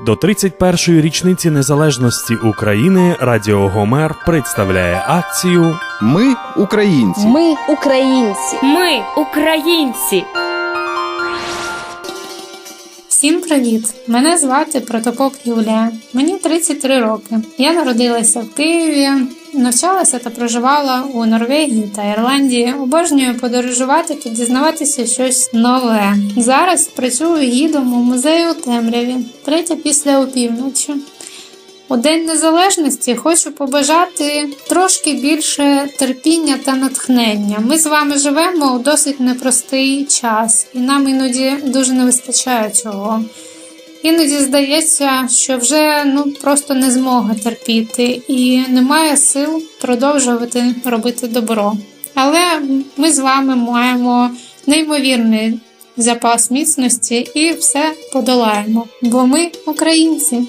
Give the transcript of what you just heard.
До 31-ї річниці незалежності України Радіо Гомер представляє акцію Ми українці. Ми українці. Ми українці. Всім привіт! Мене звати Протопоп Юлія. Мені 33 роки. Я народилася в Києві, навчалася та проживала у Норвегії та Ірландії. Обожнюю подорожувати та дізнаватися щось нове. Зараз працюю гідом у музеї у темряві, третя після опівночі. У День Незалежності хочу побажати трошки більше терпіння та натхнення. Ми з вами живемо у досить непростий час, і нам іноді дуже не вистачає цього. Іноді здається, що вже ну просто не змога терпіти і немає сил продовжувати робити добро. Але ми з вами маємо неймовірний запас міцності і все подолаємо, бо ми українці.